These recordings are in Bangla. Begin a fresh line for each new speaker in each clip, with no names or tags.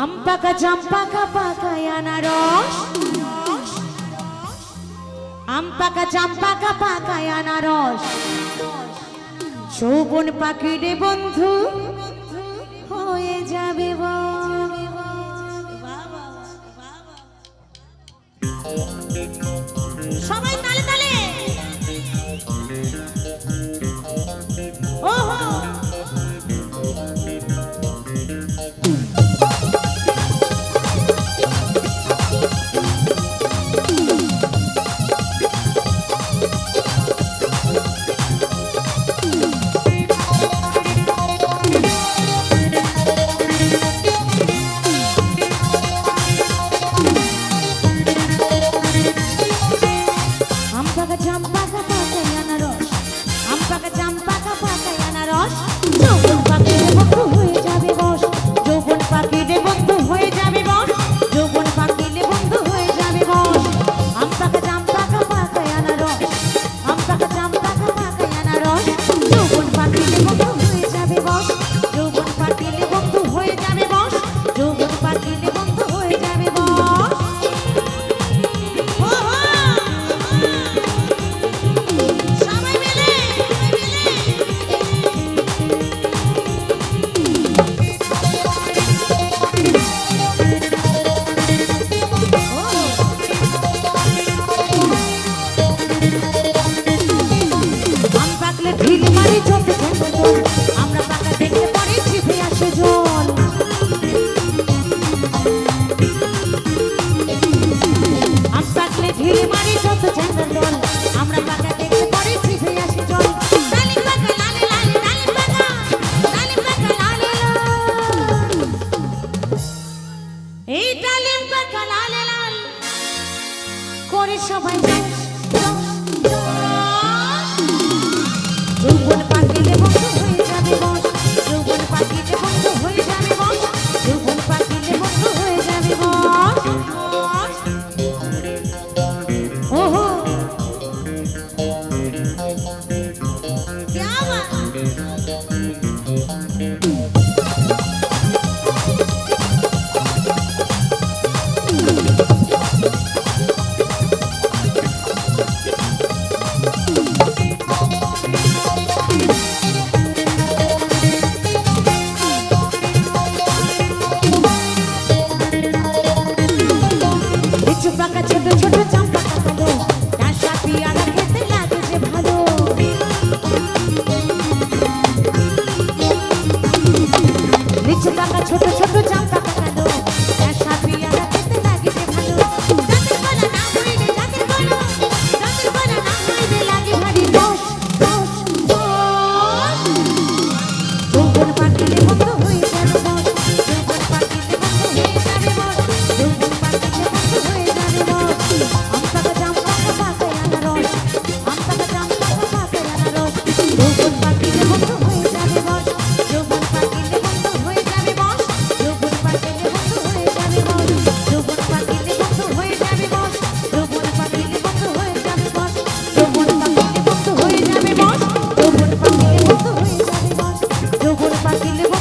আম পাকা জাম পাকা পাকায় আনারস। আম পাকা জাম পাকা পাকায় আনারস। শোভন পাখি রে বন্ধু হয়ে যাবে সবাই তালে তালে। ওহো। বলে ঢিল মারি চোখে আমরা পাকা দেখতে পারি ছিপে আসে জল। আজ থাকলে ঢিল মারি যত ঝাঁকার দল আমরা পাকা দেখতে পারি ছিপে জল। এই করে সবাই পাকা ছোট ছোট চাম্পা কাঁপালো কাঁসা ভালো। ছোট ছোট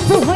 不。